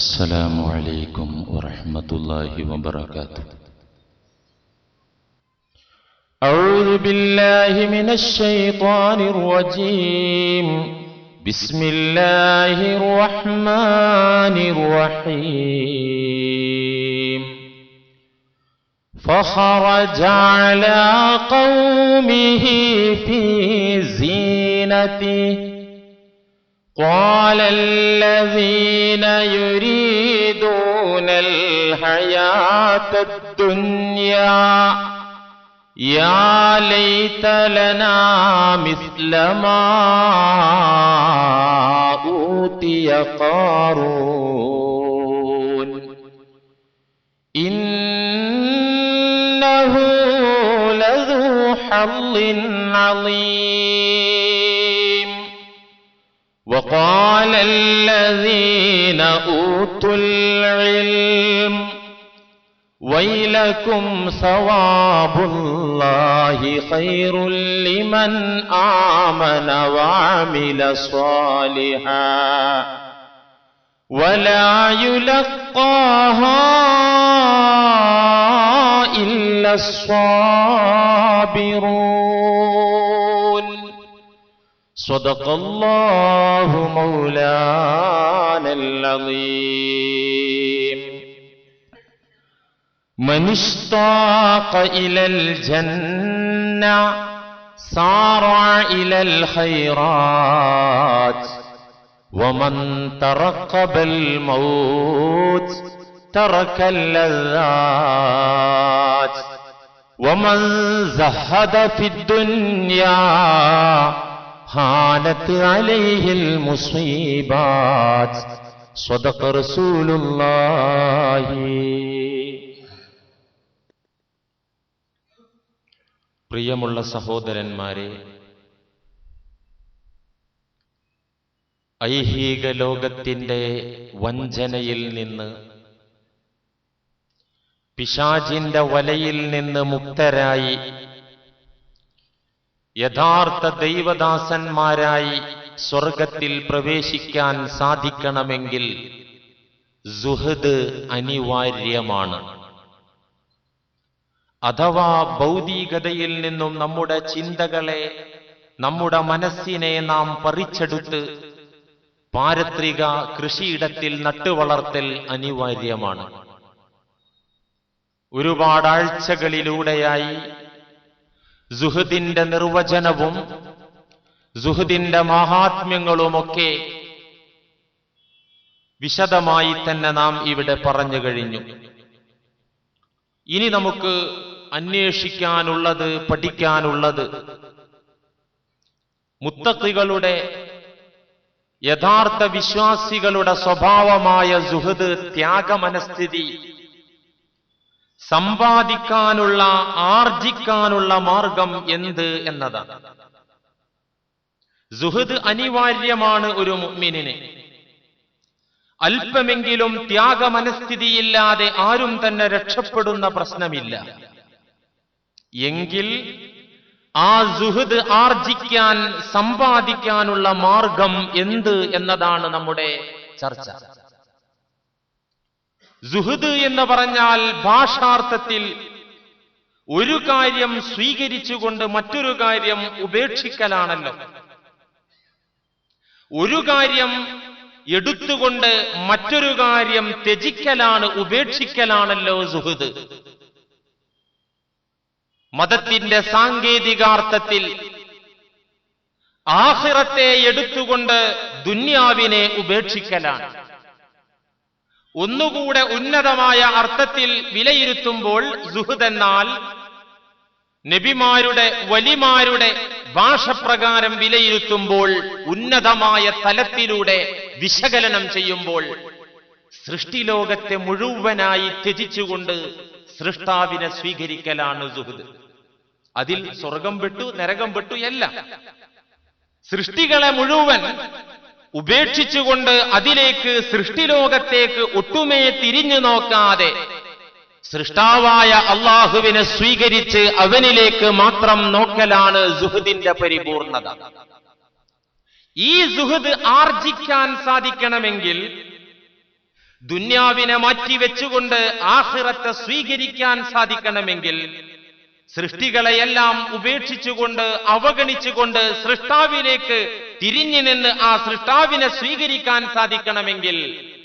السلام عليكم ورحمة الله وبركاته. أعوذ بالله من الشيطان الرجيم. بسم الله الرحمن الرحيم. فخرج على قومه في زينته. قال الذين يريدون الحياة الدنيا يا ليت لنا مثل ما أوتي قارون. إنه لذو حظ عظيم. وقال الذين أوتوا العلم ويلكم ثواب الله خير لمن آمن وعمل صالحا ولا يلقاها إلا الصابرون صدق الله مولانا العظيم. من اشتاق إلى الجنة سارع إلى الخيرات ومن ترقب الموت ترك اللذات ومن زهد في الدنيا ഹാലത്ത് അലൈഹിൽ മുസീബാത്ത് സ്വതക്ക റസൂലുള്ളാഹി. പ്രിയമുള്ള സഹോദരന്മാരെ ഐഹിക ലോകത്തിന്റെ വഞ്ചനയിൽ നിന്ന് പിശാചിന്റെ വലയിൽ നിന്ന് മുക്തരായി യഥാർത്ഥ ദൈവദാസന്മാരായി സ്വർഗത്തിൽ പ്രവേശിക്കാൻ സാധിക്കണമെങ്കിൽ സുഹൃദ് അനിവാര്യമാണ്. അഥവാ ഭൗതികതയിൽ നിന്നും നമ്മുടെ ചിന്തകളെ നമ്മുടെ മനസ്സിനെ നാം പറിച്ചെടുത്ത് പാരത്രിക കൃഷിയിടത്തിൽ നട്ടുവളർത്തൽ അനിവാര്യമാണ്. ഒരുപാട് ആഴ്ചകളിലൂടെയായി സുഹൃദിന്റെ നിർവചനവും സുഹൃദിന്റെ മഹാത്മ്യങ്ങളുമൊക്കെ വിശദമായി തന്നെ നാം ഇവിടെ പറഞ്ഞു കഴിഞ്ഞു. ഇനി നമുക്ക് അന്വേഷിക്കാനുള്ളത് പഠിക്കാനുള്ളത് മുത്തക്കികളുടെ യഥാർത്ഥ വിശ്വാസികളുടെ സ്വഭാവമായ സുഹൃദ് ത്യാഗമനസ്ഥിതി സമ്പാദിക്കാനുള്ള ആർജിക്കാനുള്ള മാർഗം എന്ത് എന്നതാണ്. സുഹൃദ് അനിവാര്യമാണ് ഒരു മുഅ്മിനിന്. അല്പമെങ്കിലും ത്യാഗ മനസ്ഥിതിയില്ലാതെ ആരും തന്നെ രക്ഷപ്പെടുന്ന പ്രശ്നമില്ല. എങ്കിൽ ആ സുഹൃദ് ആർജിക്കാൻ സമ്പാദിക്കാനുള്ള മാർഗം എന്ത് എന്നതാണ് നമ്മുടെ ചർച്ച. സുഹൃദ് എന്ന് പറഞ്ഞാൽ ഭാഷാർത്ഥത്തിൽ ഒരു കാര്യം സ്വീകരിച്ചുകൊണ്ട് മറ്റൊരു കാര്യം ഉപേക്ഷിക്കലാണല്ലോ. ഒരു കാര്യം എടുത്തുകൊണ്ട് മറ്റൊരു കാര്യം ത്യജിക്കലാണ് ഉപേക്ഷിക്കലാണല്ലോ സുഹൃദ്. മതത്തിന്റെ സാങ്കേതികാർത്ഥത്തിൽ ആഹിറത്തെ എടുത്തുകൊണ്ട് ദുന്യാവിനെ ഉപേക്ഷിക്കലാണ്. ഒന്നുകൂടെ ഉന്നതമായ അർത്ഥത്തിൽ വിലയിരുത്തുമ്പോൾ സുഹൃദ് എന്നാൽ നബിമാരുടെ വലിമാരുടെ ഭാഷപ്രകാരം വിലയിരുത്തുമ്പോൾ ഉന്നതമായ തലത്തിലൂടെ വിശകലനം ചെയ്യുമ്പോൾ സൃഷ്ടിലോകത്തെ മുഴുവനായി ത്യജിച്ചുകൊണ്ട് സൃഷ്ടാവിനെ സ്വീകരിക്കലാണ് സുഹൃദ് അതിൽ സ്വർഗം വിട്ടു നരകം വിട്ടു എല്ലാം. സൃഷ്ടികളെ മുഴുവൻ ഉപേക്ഷിച്ചുകൊണ്ട് അതിലേക്ക് സൃഷ്ടിലോകത്തേക്ക് ഒട്ടുമേ തിരിഞ്ഞു നോക്കാതെ സൃഷ്ടാവായ അള്ളാഹുവിനെ സ്വീകരിച്ച് അവനിലേക്ക് മാത്രം നോക്കലാണ് സുഹൃദിന്റെ പരിപൂർണത. ഈ സുഹൃദ് ആർജിക്കാൻ സാധിക്കണമെങ്കിൽ ദുന്യാവിനെ മാറ്റിവെച്ചുകൊണ്ട് ആഹിറത്തെ സ്വീകരിക്കാൻ സാധിക്കണമെങ്കിൽ സൃഷ്ടികളെയെല്ലാം ഉപേക്ഷിച്ചുകൊണ്ട് അവഗണിച്ചുകൊണ്ട് സൃഷ്ടാവിലേക്ക് തിരിഞ്ഞു നിന്ന് ആ സൃഷ്ടാവിനെ സ്വീകരിക്കാൻ സാധിക്കണമെങ്കിൽ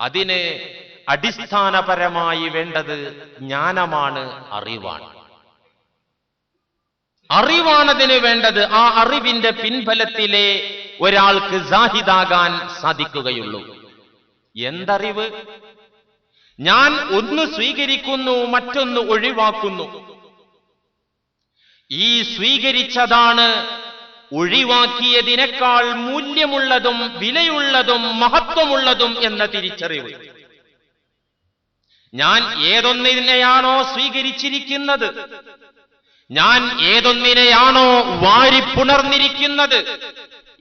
അതിന് അടിസ്ഥാനപരമായി വേണ്ടത് ജ്ഞാനമാണ് അറിവാണ്. അറിവാണതിന് വേണ്ടത് ആ അറിവിന്റെ പിൻഫലത്തിലെ ഒരാൾക്ക് സാഹിദാകാൻ സാധിക്കുകയുള്ളൂ. എന്തറിവ്? ഞാൻ ഒന്ന് സ്വീകരിക്കുന്നു മറ്റൊന്ന് ഒഴിവാക്കുന്നു. ഈ സ്വീകരിച്ചതാണ് ഒഴിവാക്കിയതിനേക്കാൾ മൂല്യമുള്ളതും വിലയുള്ളതും മഹത്വമുള്ളതും എന്ന തിരിച്ചറിവ്. ഞാൻ ഏതൊന്നിനെയാണോ സ്വീകരിച്ചിരിക്കുന്നത്? ഞാൻ ഏതൊന്നിനെയാണോ വാരിപ്പുണർന്നിരിക്കുന്നത്?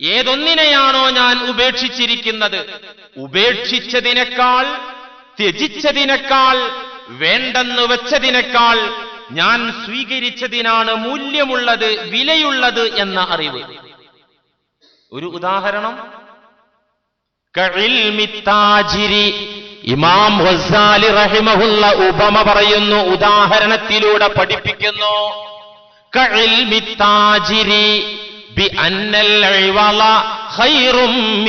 ഏതൊന്നിനെയാണോ ഞാൻ ഉപേക്ഷിച്ചിരിക്കുന്നത്? ഉപേക്ഷിച്ചതിനേക്കാൾ ത്യജിച്ചതിനേക്കാൾ വേണ്ടെന്ന് വെച്ചതിനേക്കാൾ ഞാൻ സ്വീകരിച്ചതിനാണ് മൂല്യമുള്ളത് വിലയുള്ളത് എന്ന അറിവ്. ഒരു ഉദാഹരണം. ഇമാം ഹസാലി റഹിമഹുള്ള ഉപമ പറയുന്നു ഉദാഹരണത്തിലൂടെ പഠിപ്പിക്കുന്നു. ഖൈറും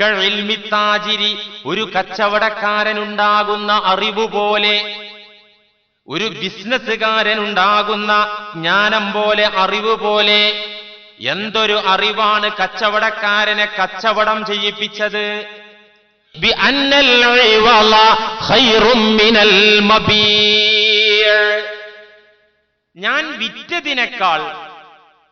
കഇൽമി താജിരി ഒരു കച്ചവടക്കാരനുണ്ടാകുന്ന അറിവ് പോലെ ഒരു ബിസിനസ്സുകാരനുണ്ടാകുന്ന ജ്ഞാനം പോലെ അറിവ് പോലെ എന്തൊരു അറിവാണ് കച്ചവടക്കാരനെ കച്ചവടം ചെയ്യിപ്പിച്ചത്? ഞാൻ വിറ്റതിനേക്കാൾ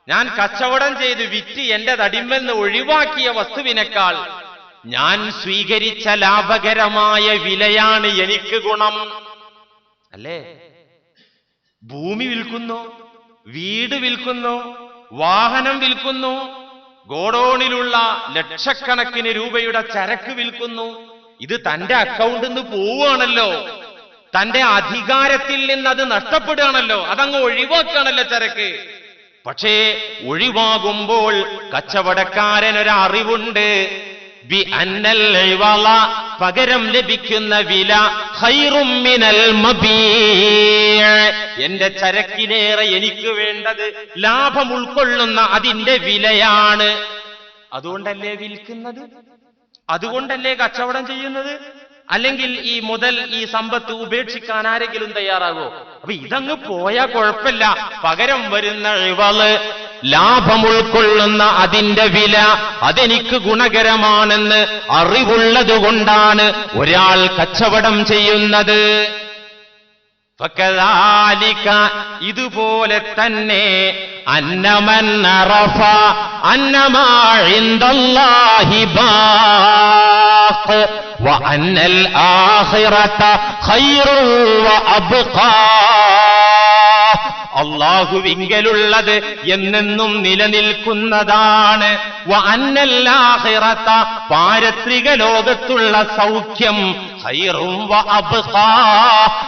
ഞാൻ കച്ചവടം ചെയ്ത് വിറ്റ് എന്റെ തടിമെന്ന് ഒഴിവാക്കിയ വസ്തുവിനേക്കാൾ ഞാൻ സ്വീകരിച്ച ലാഭകരമായ വിലയാണ് എനിക്ക് ഗുണം. അല്ലേ? ഭൂമി വിൽക്കുന്നു വീട് വിൽക്കുന്നു വാഹനം വിൽക്കുന്നു ഗോഡോണിലുള്ള ലക്ഷക്കണക്കിന് രൂപയുടെ ചരക്ക് വിൽക്കുന്നു. ഇത് തന്റെ അക്കൗണ്ടിൽ നിന്ന് പോവുകയാണല്ലോ. തന്റെ അധികാരത്തിൽ നിന്ന് അത് നഷ്ടപ്പെടുകയാണല്ലോ. അതങ്ങ് ഒഴിവാക്കുകയാണല്ലോ ചരക്ക്. പക്ഷേ ഒഴിവാകുമ്പോൾ അറിവുണ്ട് ബി അന്നൽ പകരം ലഭിക്കുന്ന വില മബീഅ്. എന്റെ ചരക്കിലേറെ എനിക്ക് വേണ്ടത് ലാഭം ഉൾക്കൊള്ളുന്ന അതിന്റെ വിലയാണ്. അതുകൊണ്ടല്ലേ വിൽക്കുന്നത്? അതുകൊണ്ടല്ലേ കച്ചവടം ചെയ്യുന്നത്? അല്ലെങ്കിൽ ഈ മുതൽ ഈ സമ്പത്ത് ഉപേക്ഷിക്കാൻ ആരെങ്കിലും തയ്യാറാകുമോ അപ്പൊ ഇതങ്ങ് പോയാ കുഴപ്പമില്ല. പകരം വരുന്ന ഇവൾ ലാഭം ഉൾക്കൊള്ളുന്ന അതിന്റെ വില അതെനിക്ക് ഗുണകരമാണെന്ന് അറിവുള്ളതുകൊണ്ടാണ് ഒരാൾ കച്ചവടം ചെയ്യുന്നത്. ഇതുപോലെ തന്നെ അന്നമൻ അറഫ അന്നമാഴിന്തല്ലാഹി വ അന്നൽ ആഹിറത ഖൈറു വ അബ്ഖാ അള്ളാഹുവിങ്കലുള്ളത് എന്നെന്നും നിലനിൽക്കുന്നതാണ്. പാരത്രിക ലോകത്തുള്ള സൗഖ്യം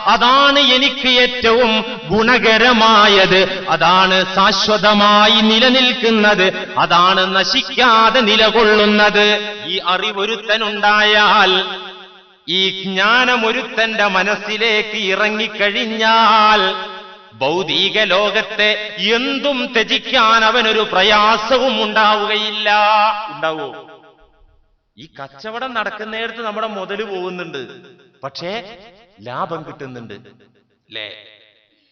അതാണ് എനിക്ക് ഏറ്റവും ഗുണകരമായത്. അതാണ് ശാശ്വതമായി നിലനിൽക്കുന്നത്. അതാണ് നശിക്കാതെ നിലകൊള്ളുന്നത്. ഈ അറിവൊരുത്തനുണ്ടായാൽ ഈ ജ്ഞാനമൊരുത്തന്റെ മനസ്സിലേക്ക് ഇറങ്ങിക്കഴിഞ്ഞാൽ ഭൗതിക ലോകത്തെ എന്തും ത്യജിക്കാൻ അവനൊരു പ്രയാസവും ഉണ്ടാവുകയില്ല. ഉണ്ടാവോ? ഈ കച്ചവടം നടക്കുന്നിടത്ത് നമ്മുടെ മുതൽ പോകുന്നുണ്ട്. പക്ഷേ ലാഭം കിട്ടുന്നുണ്ട്. അല്ലേ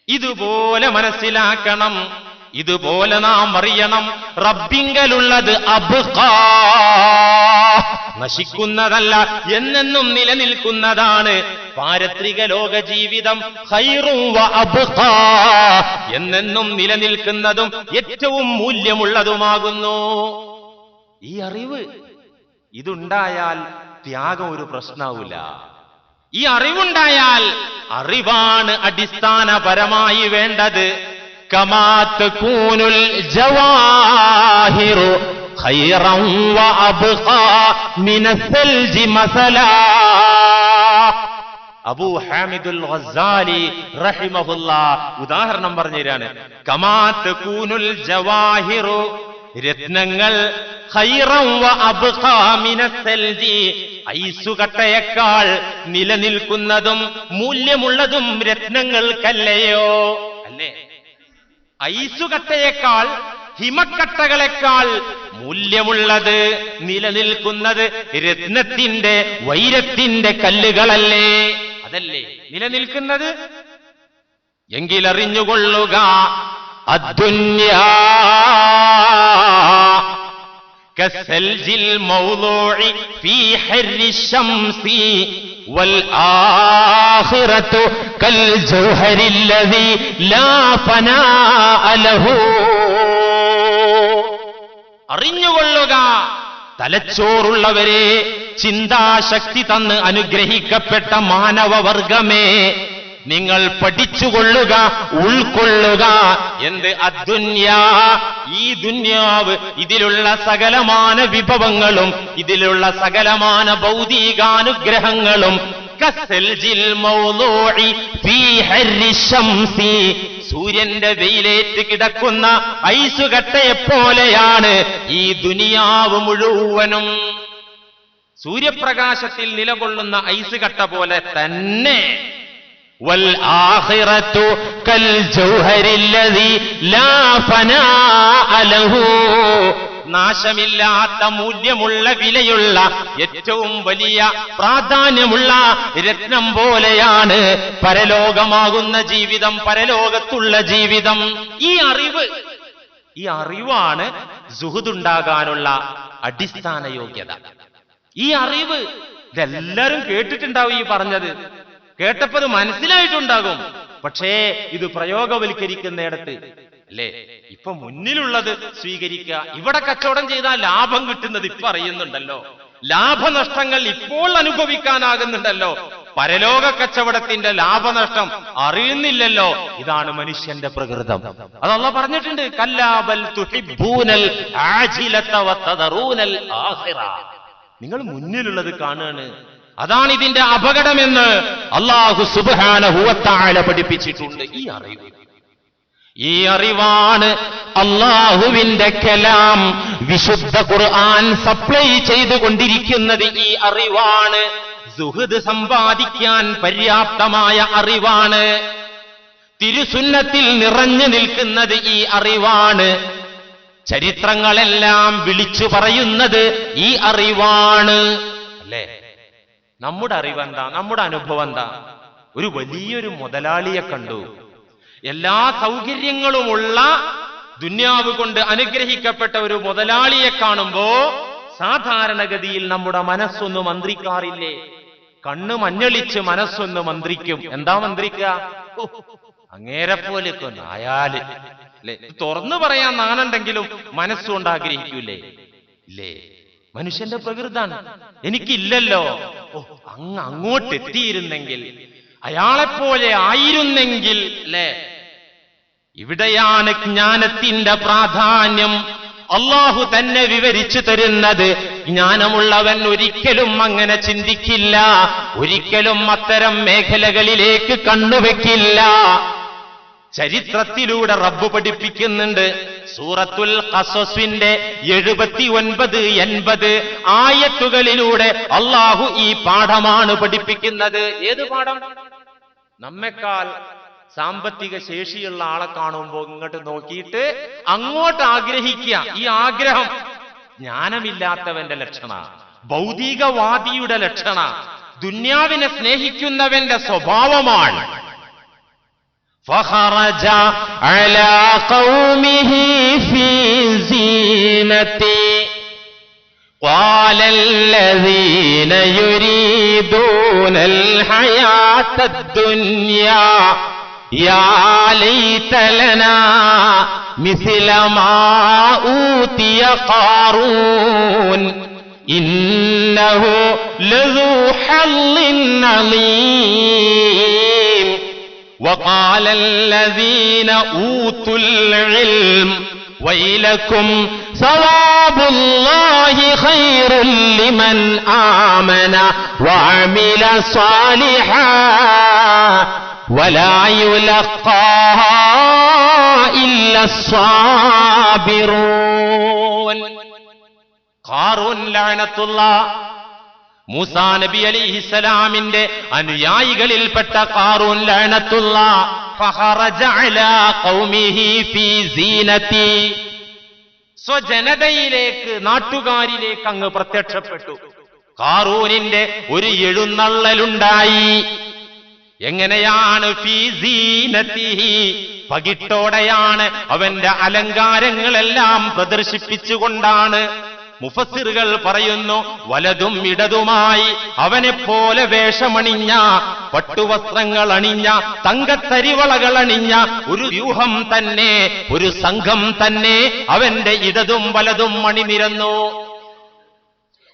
ഇതുപോലെ മനസ്സിലാക്കണം. ഇതുപോലെ നാം അറിയണം. റബ്ബിങ്കലുള്ളത് അബ്ഖാ. നശിക്കുന്നതല്ല എന്നെന്നും നിലനിൽക്കുന്നതാണ്. പാരത്രിക ലോക ജീവിതം എന്നെന്നും നിലനിൽക്കുന്നതും ഏറ്റവും മൂല്യമുള്ളതുമാകുന്നു. ഈ അറിവ് ഇതുണ്ടായാൽ ത്യാഗം ഒരു പ്രശ്നാവൂല. ഈ അറിവുണ്ടായാൽ അറിവാണ് അടിസ്ഥാനപരമായി വേണ്ടത്. കമാത്ത് കൂനുൽ ജവാഹിറു. ഖൈറൻ വ അബ്ഖാ الثلج مثلا അബൂ ഹാമിദുൽ ഗസാലി റഹിമഹുല്ല ഉദാഹരണം പറഞ്ഞു പറഞ്ഞുതരാണ്. കമാത്ത് കൂനുൽ ജവാഹിറു. രത്നങ്ങൾ. ഐസുകട്ടയേക്കാൾ നിലനിൽക്കുന്നതും മൂല്യമുള്ളതും രത്നങ്ങൾക്കല്ലയോ? അല്ലേ? ഐസുകട്ടയേക്കാൾ ഹിമക്കട്ടകളെക്കാൾ മൂല്യമുള്ളത് നിലനിൽക്കുന്നത് രത്നത്തിന്റെ വൈരത്തിന്റെ കല്ലുകളല്ലേ അതല്ലേ നിലനിൽക്കുന്നത് എങ്കിലറിഞ്ഞുകൊള്ളുക അദ്ദുന്യാ كالثلج الموضوع في حر الشمس والآخرة كالجوهر الذي لا فناء له അറിഞ്ഞുകൊള്ളുക. തലച്ചോറുള്ളവരെ ചിന്താശക്തി തന്ന് അനുഗ്രഹിക്കപ്പെട്ട മാനവവർഗമേ നിങ്ങൾ പഠിച്ചുകൊള്ളുക ഉൾക്കൊള്ളുക. എന്ത് അദ്ദുന്യാ? ഈ ദുന്യാവ് ഇതിലുള്ള സകലമാന വിഭവങ്ങളും ഇതിലുള്ള സകലമാന ഭൗതികാനുഗ്രഹങ്ങളും സൂര്യന്റെ വെയിലേറ്റ് കിടക്കുന്ന ഐസുകട്ടയെ പോലെയാണ് ഈ ദുനിയാവ് മുഴുവനും. സൂര്യപ്രകാശത്തിൽ നിലകൊള്ളുന്ന ഐസുകട്ട പോലെ തന്നെ. വൽ കൽ ലാ ഫനാ അലഹു. നാശമില്ലാത്ത മൂല്യമുള്ള വിലയുള്ള ഏറ്റവും വലിയ പ്രാധാന്യമുള്ള രത്നം പോലെയാണ് പരലോകമാകുന്ന ജീവിതം പരലോകത്തുള്ള ജീവിതം. ഈ അറിവ് ഈ അറിവാണ് സുഹൃതുണ്ടാകാനുള്ള അടിസ്ഥാന യോഗ്യത. ഈ അറിവ് ഇതെല്ലാരും കേട്ടിട്ടുണ്ടാവും ഈ പറഞ്ഞത്. കേട്ടപ്പോൾ മനസ്സിലായിട്ടുണ്ടാകും. പക്ഷേ ഇത് പ്രയോഗവൽക്കരിക്കുന്നിടത്ത് അല്ലേ? ഇപ്പൊ മുന്നിലുള്ളത് സ്വീകരിക്കുക. ഇവിടെ കച്ചവടം ചെയ്താൽ ലാഭം കിട്ടുന്നത് ഇപ്പൊ അറിയുന്നുണ്ടല്ലോ. ലാഭനഷ്ടങ്ങൾ ഇപ്പോൾ അനുഭവിക്കാനാകുന്നുണ്ടല്ലോ. പരലോക കച്ചവടത്തിന്റെ ലാഭനഷ്ടം അറിയുന്നില്ലല്ലോ. ഇതാണ് മനുഷ്യന്റെ പ്രകൃതം. അതല്ല പറഞ്ഞിട്ടുണ്ട് കല്ലാബൽ ആഖിറ. നിങ്ങൾ മുന്നിലുള്ളത് കാണുകയാണ്. അതാണ് ഇതിന്റെ അപകടമെന്ന് അള്ളാഹു സുബാന പഠിപ്പിച്ചിട്ടുണ്ട്. ഈ അറിവ്. ഈ അറിവാണ് അള്ളാഹുവിന്റെ കലാം. വിശുദ്ധ ഖുർആൻ സപ്ലൈ ചെയ്തുകൊണ്ടിരിക്കുന്നത് ഈ അറിവാണ്. സുഹൃദ് സമ്പാദിക്കാൻ പര്യാപ്തമായ അറിവാണ്. തിരുസുന്നത്തിൽ നിറഞ്ഞു നിൽക്കുന്നത് ഈ അറിവാണ്. ചരിത്രങ്ങളെല്ലാം വിളിച്ചു പറയുന്നത് ഈ അറിവാണ്. അല്ലേ? നമ്മുടെ അറിവെന്താ? നമ്മുടെ അനുഭവം എന്താ? ഒരു വലിയൊരു മുതലാളിയെ കണ്ടു. എല്ലാ സൗകര്യങ്ങളുമുള്ള ദുന്യാവ് കൊണ്ട് അനുഗ്രഹിക്കപ്പെട്ട ഒരു മുതലാളിയെ കാണുമ്പോ സാധാരണഗതിയിൽ നമ്മുടെ മനസ്സൊന്ന് മന്ത്രിക്കാറില്ലേ? കണ്ണ് മഞ്ഞളിച്ച് മനസ്സൊന്ന് മന്ത്രിക്കും. എന്താ മന്ത്രിക്കുക അങ്ങേരെ പോലെ ആയാൽ തുറന്നു പറയാൻ നാനുണ്ടെങ്കിലും മനസ്സുകൊണ്ട് ആഗ്രഹിക്കൂലേ? ഇല്ലേ? മനുഷ്യന്റെ പ്രകൃതാണ്. എനിക്കില്ലല്ലോ. ഓ അങ്ങ് അങ്ങോട്ട് എത്തിയിരുന്നെങ്കിൽ അയാളെപ്പോലെ ആയിരുന്നെങ്കിൽ അല്ലേ? ഇവിടെയാണ് ജ്ഞാനത്തിന്റെ പ്രാധാന്യം. അള്ളാഹു തന്നെ വിവരിച്ചു തരുന്നത് ജ്ഞാനമുള്ളവൻ ഒരിക്കലും അങ്ങനെ ചിന്തിക്കില്ല. ഒരിക്കലും അത്തരം മേഖലകളിലേക്ക് കണ്ണുവെക്കില്ല. ചരിത്രത്തിലൂടെ റബ്ബ് പഠിപ്പിക്കുന്നുണ്ട്. സൂറത്തുൽ ഖസസിന്റെ എഴുപത്തി ഒൻപത് എൺപത് ആയത്തുകളിലൂടെ അള്ളാഹു ഈ പാഠമാണ് പഠിപ്പിക്കുന്നത്. ഏത് പാഠം? നമ്മെക്കാൾ സാമ്പത്തിക ശേഷിയുള്ള ആളെ കാണുമ്പോൾ ഇങ്ങോട്ട് നോക്കിയിട്ട് അങ്ങോട്ട് ആഗ്രഹിക്കുക ഈ ആഗ്രഹം ജ്ഞാനമില്ലാത്തവന്റെ ലക്ഷണ ഭൗതികവാദിയുടെ ലക്ഷണ ദുന്യാവിനെ സ്നേഹിക്കുന്നവന്റെ സ്വഭാവമാണ് فخرج على قومه في زينته قال الذين يريدون الحياة الدنيا يا ليت لنا مثل ما أوتي قارون. إنه لذو حظ عظيم وقال الذين أوتوا العلم ويلكم ثواب الله خير لمن آمن وعمل صالحا. മൂസാ നബി അലിഹിസലാമിന്റെ അനുയായികളിൽപ്പെട്ട കാറൂൻ ലഴനത്തുള്ള സ്വജനതയിലേക്ക് നാട്ടുകാരിലേക്ക് അങ്ങ് പ്രത്യക്ഷപ്പെട്ടു. കാറൂനിന്റെ ഒരു എഴുന്നള്ളലുണ്ടായി. എങ്ങനെയാണ് പകിട്ടോടെയാണ് അവന്റെ അലങ്കാരങ്ങളെല്ലാം പ്രദർശിപ്പിച്ചുകൊണ്ടാണ്. മുഫസിറുകൾ പറയുന്നു വലതും ഇടതുമായി അവനെപ്പോലെ വേഷമണിഞ്ഞ പട്ടുവസ്ത്രങ്ങൾ അണിഞ്ഞ തങ്കത്തരിവളകൾ അണിഞ്ഞ ഒരു വ്യൂഹം തന്നെ ഒരു സംഘം തന്നെ അവന്റെ ഇടതും വലതും അണിനിരന്നു.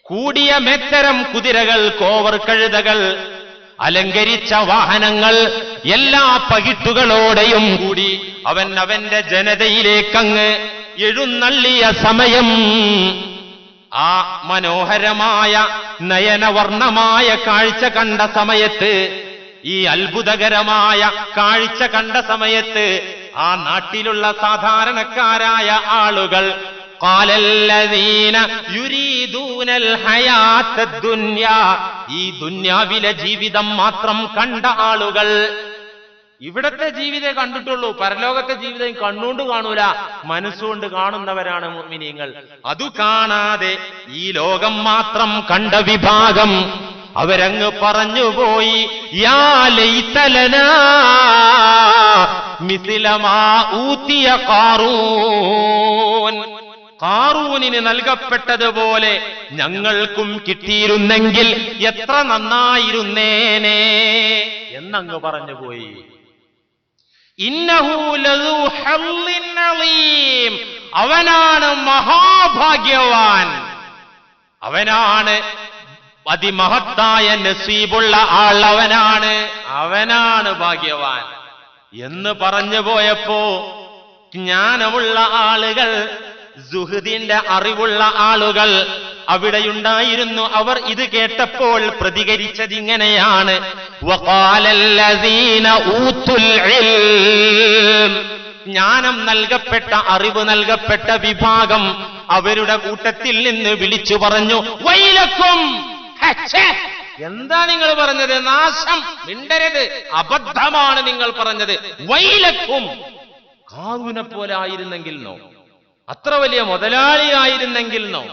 കൂടിയ മെത്തരം കുതിരകൾ കോവർ കഴുതകൾ അലങ്കരിച്ച വാഹനങ്ങൾ എല്ലാ പകിട്ടുകളോടെയും കൂടി അവൻ അവന്റെ ജനതയിലേക്കങ്ങ് എഴുന്നള്ളിയ സമയം. ആ മനോഹരമായ നയനവർണമായ കാഴ്ച കണ്ട സമയത്ത് ഈ അത്ഭുതകരമായ കാഴ്ച കണ്ട സമയത്ത് ആ നാട്ടിലുള്ള സാധാരണക്കാരായ ആളുകൾ ഈ ദുന്യാവിലെ ജീവിതം മാത്രം കണ്ട ആളുകൾ ഇവിടത്തെ ജീവിതേ കണ്ടിട്ടുള്ളൂ. പരലോകത്തെ ജീവിതം കണ്ണുകൊണ്ട് കാണൂല മനസ്സുകൊണ്ട് കാണുന്നവരാണ് മുഅ്മിനീങ്ങൾ. അതു കാണാതെ ഈ ലോകം മാത്രം കണ്ട വിഭാഗം അവരങ്ങ് പറഞ്ഞുപോയി യാ മിഥിലമാ ഊത്തിയ കാറൂൻ കാറൂനിന് നൽകപ്പെട്ടതുപോലെ ഞങ്ങൾക്കും കിട്ടിയിരുന്നെങ്കിൽ എത്ര നന്നായിരുന്നേനെ എന്നങ്ങ് പറഞ്ഞു പോയി. അവനാണ് മഹാഭാഗ്യവാൻ. അവനാണ് അതിമഹത്തായ നസീബുള്ള ആൾ അവനാണ്. അവനാണ് ഭാഗ്യവാൻ. എന്ന് പറഞ്ഞു പോയപ്പോ ജ്ഞാനമുള്ള ആളുകൾ സുഹൃദിന്റെ അറിവുള്ള ആളുകൾ അവിടെയുണ്ടായിരുന്നു. അവർ ഇത് കേട്ടപ്പോൾ പ്രതികരിച്ചതിങ്ങനെയാണ്. ജ്ഞാനം നൽകപ്പെട്ട അറിവ് നൽകപ്പെട്ട വിഭാഗം അവരുടെ കൂട്ടത്തിൽ നിന്ന് വിളിച്ചു പറഞ്ഞു വൈലക്കും എന്താ നിങ്ങൾ പറഞ്ഞത്? നാശം. മിണ്ടരുത്. അബദ്ധമാണ് നിങ്ങൾ പറഞ്ഞത്. വൈലക്കും. കാവുനെ പോലെ ആയിരുന്നെങ്കിൽ നോ. അത്ര വലിയ മുതലാളിയായിരുന്നെങ്കിൽ നോ.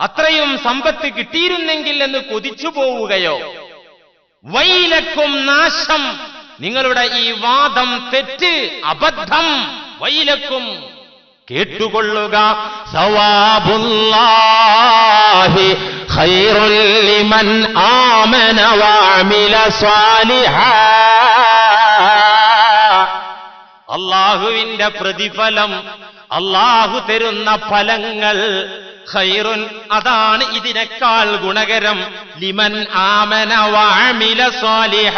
അത്രയും സമ്പത്ത് കിട്ടിയിരുന്നെങ്കിൽ എന്ന് കൊതിച്ചു പോവുകയോ. വൈലക്കും നാശം. നിങ്ങളുടെ ഈ വാദം തെറ്റ് അബദ്ധം. വൈലക്കും കേട്ടുകൊള്ളുക. സവാബുല്ലാഹി ലിമൻ ആമന അള്ളാഹുവിന്റെ പ്രതിഫലം അള്ളാഹു തരുന്ന ഫലങ്ങൾ ഖൈറുൻ അതാണ് ഇതിനേക്കാൾ ഗുണകരം. ലിമൻ ആമന വാമില സ്വാലിഹ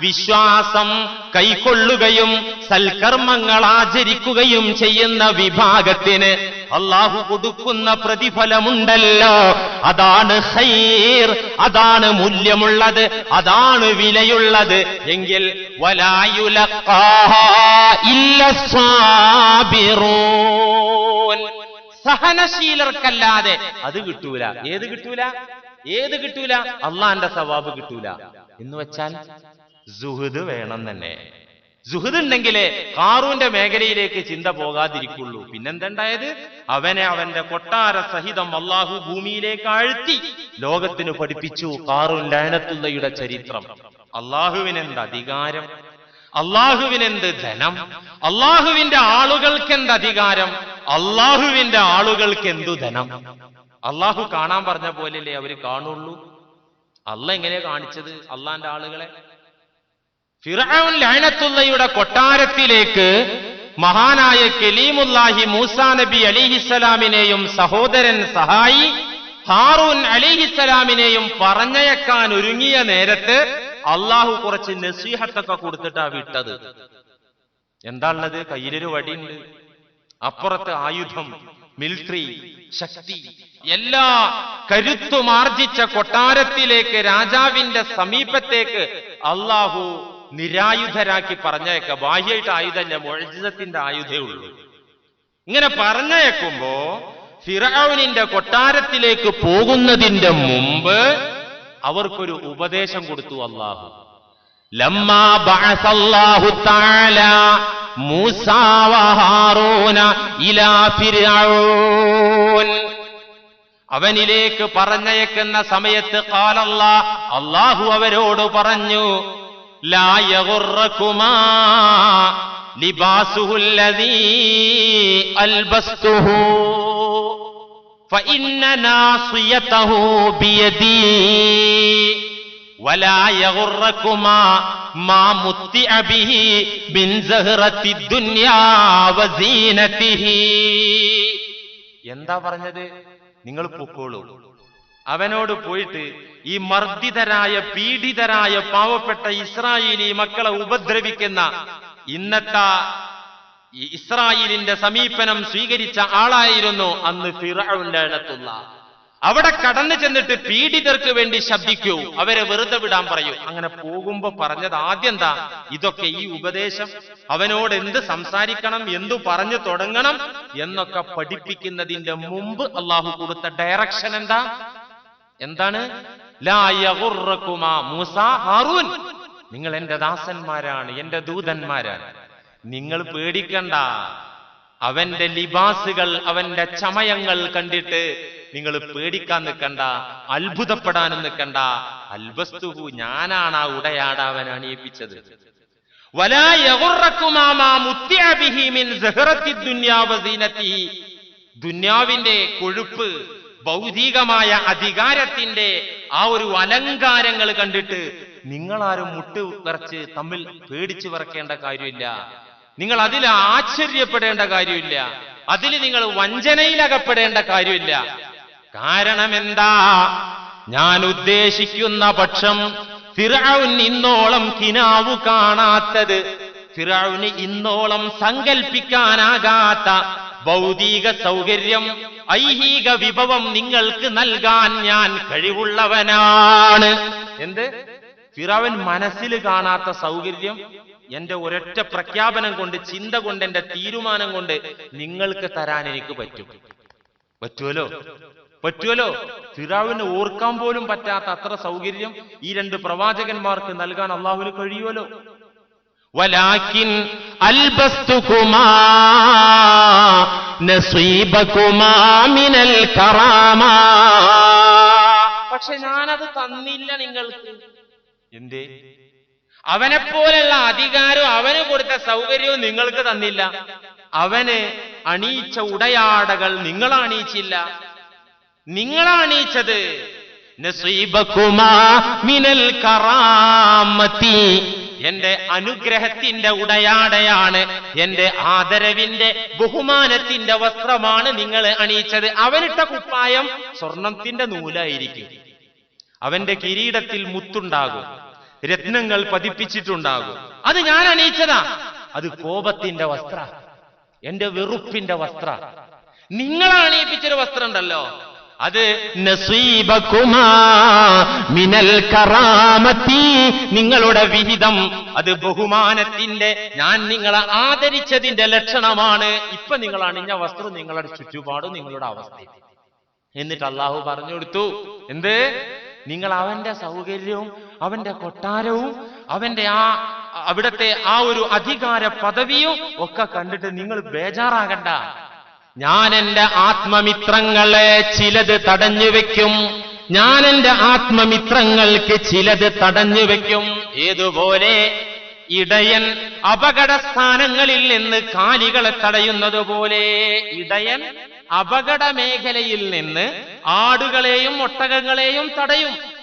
വിശ്വാസം കൈക്കൊള്ളുകയും സൽക്കർമ്മങ്ങൾ ആചരിക്കുകയും ചെയ്യുന്ന വിഭാഗത്തിന് അള്ളാഹു കൊടുക്കുന്ന പ്രതിഫലമുണ്ടല്ലോ. അതാണ് ഹൈർ അതാണ് മൂല്യമുള്ളത് അതാണ് വിലയുള്ളത്. എങ്കിൽ സഹനശീലർക്കല്ലാതെ അത് കിട്ടൂല. ഏത് കിട്ടൂല? ഏത് കിട്ടൂല? അള്ളാന്റെ സവാബ് കിട്ടൂല. എന്ന് വെച്ചാൽ വേണം തന്നെ. സുഹൃദ് ഉണ്ടെങ്കിലേ കാറൂന്റെ മേഖലയിലേക്ക് ചിന്ത പോകാതിരിക്കുള്ളൂ. പിന്നെന്തുണ്ടായത്? അവനെ അവന്റെ കൊട്ടാര സഹിതം അള്ളാഹു ഭൂമിയിലേക്ക് ആഴ്ത്തി ലോകത്തിന് പഠിപ്പിച്ചു കാറൂൻ ലയനത്തുള്ളയുടെ ചരിത്രം. അള്ളാഹുവിനെന്ത് അധികാരം? അള്ളാഹുവിനെന്ത് ധനം? അള്ളാഹുവിന്റെ ആളുകൾക്ക് എന്ത് അധികാരം? അള്ളാഹുവിന്റെ ആളുകൾക്ക് എന്തു ധനം? അള്ളാഹു കാണാൻ പറഞ്ഞ പോലെയല്ലേ അവർ കാണുള്ളൂ? അല്ല എങ്ങനെയാ കാണിച്ചത്? അള്ളാന്റെ ആളുകളെ ഫിറൌൻ ലൈനത്തുള്ളയുടെ കൊട്ടാരത്തിലേക്ക് മഹാനായ കലീമുല്ലാഹി മൂസാ നബി അലിഹിസലാമിനെയും സഹോദരൻ സഹായി ഹാറൂൻ അലിഹിസലാമിനെയും പറഞ്ഞയക്കാൻ ഒരുങ്ങിയ നേരത്ത് അള്ളാഹു കുറച്ച് നസീഹത്തൊക്കെ കൊടുത്തിട്ടാ വിട്ടത്. എന്താണുള്ളത് കയ്യിലൊരു വടിയുണ്ട്. അപ്പുറത്ത് ആയുധം മിലിറ്ററി ശക്തി എല്ലാ കരുത്തുമാർജിച്ച കൊട്ടാരത്തിലേക്ക് രാജാവിന്റെ സമീപത്തേക്ക് അള്ളാഹു നിരായുധരാക്കി പറഞ്ഞേക്ക. ബാഹ്യമായിട്ട് ആയുധല്ല മൊഴിജത്തിന്റെ ആയുധേ ഉള്ളൂ. ഇങ്ങനെ പറഞ്ഞേക്കുമ്പോ ഫിറാവിനിന്റെ കൊട്ടാരത്തിലേക്ക് പോകുന്നതിന്റെ മുമ്പ് അവർക്കൊരു ഉപദേശം കൊടുത്തു അള്ളാഹു അവനിലേക്ക് പറഞ്ഞയക്കുന്ന സമയത്ത് കാലല്ല അള്ളാഹു അവരോട് പറഞ്ഞു ലാ യഗുറക്കുമാ ലിബാസുഹുല്ലദീ അൽബസ്തുഹു فإن ناصيته بيدي ولا يغركما ما متع به من زهرة الدنيا وزينته എന്താ പറഞ്ഞത് നിങ്ങൾ പൊക്കോളൂ അവനോട് പോയിട്ട് ഈ മർദ്ദിതരായ പീഡിതരായ പാവപ്പെട്ട ഇസ്രായേലി മക്കളെ ഉപദ്രവിക്കുന്ന ഇന്നത്തെ ഇസ്രായേലിന്റെ സമീപനം സ്വീകരിച്ച ആളായിരുന്നു അന്ന് അടുത്തുള്ള അവിടെ കടന്നു ചെന്നിട്ട് പീഡിതർക്ക് വേണ്ടി ശബ്ദിക്കൂ. അവരെ വെറുതെ വിടാൻ പറയൂ. അങ്ങനെ പോകുമ്പോ പറഞ്ഞത് ആദ്യം എന്താ? ഇതൊക്കെ ഈ ഉപദേശം. അവനോട് എന്ത് സംസാരിക്കണം എന്തു പറഞ്ഞു തുടങ്ങണം എന്നൊക്കെ പഠിപ്പിക്കുന്നതിന്റെ മുമ്പ് അള്ളാഹു കൊടുത്ത ഡയറക്ഷൻ എന്താ? എന്താണ്? മൂസ ഹാറൂൻ. നിങ്ങൾ എന്റെ ദാസന്മാരാണ് എന്റെ ദൂതന്മാരാണ്. നിങ്ങൾ പേടിക്കണ്ട. അവന്റെ ലിബാസുകൾ അവന്റെ ചമയങ്ങൾ കണ്ടിട്ട് നിങ്ങൾ പേടിക്കാൻ നിൽക്കണ്ട അത്ഭുതപ്പെടാൻ നിൽക്കണ്ട. അൽബസ്തുഹു ഞാനാണ് ആ ഉടയാട അവൻ അണിയിപ്പിച്ചത്. ദുന്യാവിന്റെ കൊഴുപ്പ് ഭൗതികമായ അധികാരത്തിന്റെ ആ ഒരു അലങ്കാരങ്ങൾ കണ്ടിട്ട് നിങ്ങളാരും മുട്ട് വിറച്ച് തമ്മിൽ പേടിച്ചു വറക്കേണ്ട കാര്യമില്ല. നിങ്ങൾ അതിൽ ആശ്ചര്യപ്പെടേണ്ട കാര്യമില്ല. അതിൽ നിങ്ങൾ വഞ്ചനയിലകപ്പെടേണ്ട കാര്യമില്ല. കാരണം എന്താ? ഞാൻ ഉദ്ദേശിക്കുന്ന പക്ഷം ഫിറൌൻ ഇന്നോളം കിനാവു കാണാത്തത് ഫിറൌന് ഇന്നോളം സങ്കൽപ്പിക്കാനാകാത്ത ഭൗതിക സൗകര്യം ഐഹിക വിഭവം നിങ്ങൾക്ക് നൽകാൻ ഞാൻ കഴിവുള്ളവനാണ്. എന്ത്? ഫിറാവൻ മനസ്സിൽ കാണാത്ത സൗകര്യം എന്റെ ഒരൊറ്റ പ്രഖ്യാപനം കൊണ്ട് ചിന്ത കൊണ്ട് എന്റെ തീരുമാനം കൊണ്ട് നിങ്ങൾക്ക് തരാൻ എനിക്ക് പറ്റും. പറ്റുമല്ലോ പറ്റുമല്ലോ ഫിറാവിന് ഓർക്കാൻ പോലും പറ്റാത്ത അത്ര സൗകര്യം ഈ രണ്ട് പ്രവാചകന്മാർക്ക് നൽകാൻ അള്ളാഹുവിന് കഴിയുമല്ലോ വലാക്കിൻ അൽബസ്തുകുമാ നസീബകുമാ മിനൽ പക്ഷെ ഞാനത് തന്നില്ല നിങ്ങൾക്ക്. എന്തേ? അവനെപ്പോലെയുള്ള അധികാരവും അവന് കൊടുത്ത സൗകര്യവും നിങ്ങൾക്ക് തന്നില്ല. അവന് അണീച്ച ഉടയാടകൾ നിങ്ങൾ അണീച്ചില്ല നിങ്ങൾ അണീച്ചത് നസീബകുമാ മിനൽ എന്റെ അനുഗ്രഹത്തിന്റെ ഉടയാടയാണ് എന്റെ ആദരവിന്റെ ബഹുമാനത്തിന്റെ വസ്ത്രമാണ് നിങ്ങൾ അണിയിച്ചത്. അവനിട്ട കുപ്പായം സ്വർണത്തിന്റെ നൂലായിരിക്കും. അവന്റെ കിരീടത്തിൽ മുത്തുണ്ടാകും രത്നങ്ങൾ പതിപ്പിച്ചിട്ടുണ്ടാകും. അത് ഞാൻ അണിയിച്ചതാ. അത് കോപത്തിന്റെ വസ്ത്ര എന്റെ വെറുപ്പിന്റെ വസ്ത്ര. നിങ്ങൾ അണിയിപ്പിച്ചൊരു വസ്ത്രം ഉണ്ടല്ലോ അത് മിനൽ കറാമത്തി നിങ്ങളുടെ വിഹിതം. അത് ബഹുമാനത്തിന്റെ ഞാൻ നിങ്ങളെ ആദരിച്ചതിന്റെ ലക്ഷണമാണ്. ഇപ്പൊ നിങ്ങൾ അണിഞ്ഞ വസ്ത്രം നിങ്ങളുടെ ചുറ്റുപാടും നിങ്ങളുടെ അവസ്ഥ. എന്നിട്ട് അള്ളാഹു പറഞ്ഞു കൊടുത്തു എന്ത്? നിങ്ങൾ അവന്റെ സൗകര്യവും അവന്റെ കൊട്ടാരവും അവന്റെ ആ അവിടത്തെ ആ ഒരു അധികാര പദവിയും ഒക്കെ കണ്ടിട്ട് നിങ്ങൾ ബേജാറാകണ്ട. ഞാൻ എന്റെ ആത്മമിത്രങ്ങളെ ചിലത് തടഞ്ഞു വെക്കും. ഞാൻ എന്റെ ആത്മമിത്രങ്ങൾക്ക് ചിലത് തടഞ്ഞു വെക്കും. ഏതുപോലെ ഇടയൻ അപകട സ്ഥാനങ്ങളിൽ നിന്ന് കാലികളെ തടയുന്നത് പോലെ ഇടയൻ അപകട മേഖലയിൽ നിന്ന് ആടുകളെയും ഒട്ടകങ്ങളെയും തടയും.